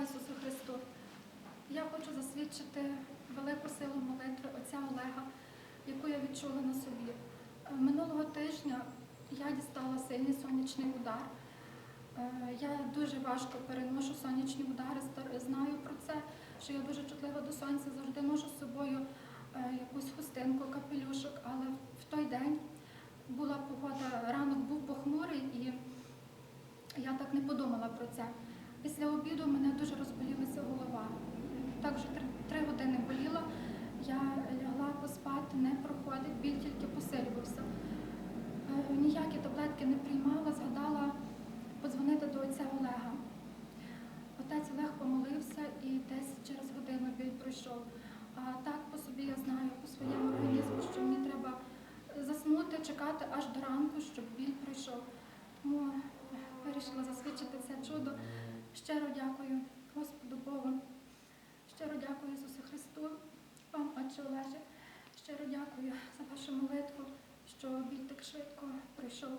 Слава Ісусу Христу! Я хочу засвідчити велику силу молитви отця Олега, яку я відчула на собі. Е, Минулого тижня я дістала сильний сонячний удар. Е, Я дуже важко переношу сонячні удари, знаю про це, що я дуже чутлива до сонця, завжди ношу з собою е, якусь хустинку, капелюшок, але в той день була погода, ранок був похмурий і я так не подумала про це. Після обіду мене дуже розболілася голова. Так вже три, години боліла. Я лягла поспати, не проходить, біль тільки посилювався. Е, Ніякі таблетки не приймала, згадала подзвонити до отця Олега. Отець Олег помолився і десь через годину біль пройшов. А так по собі я знаю, по своєму організму, що мені треба заснути, чекати аж до ранку, щоб біль пройшов. Тому вирішила засвідчити це чудо. Щиро дякую Господу Богу. Щиро дякую Ісусу Христу, вам, Отче Олеже. Щиро дякую за вашу молитву, що біль так швидко пройшов.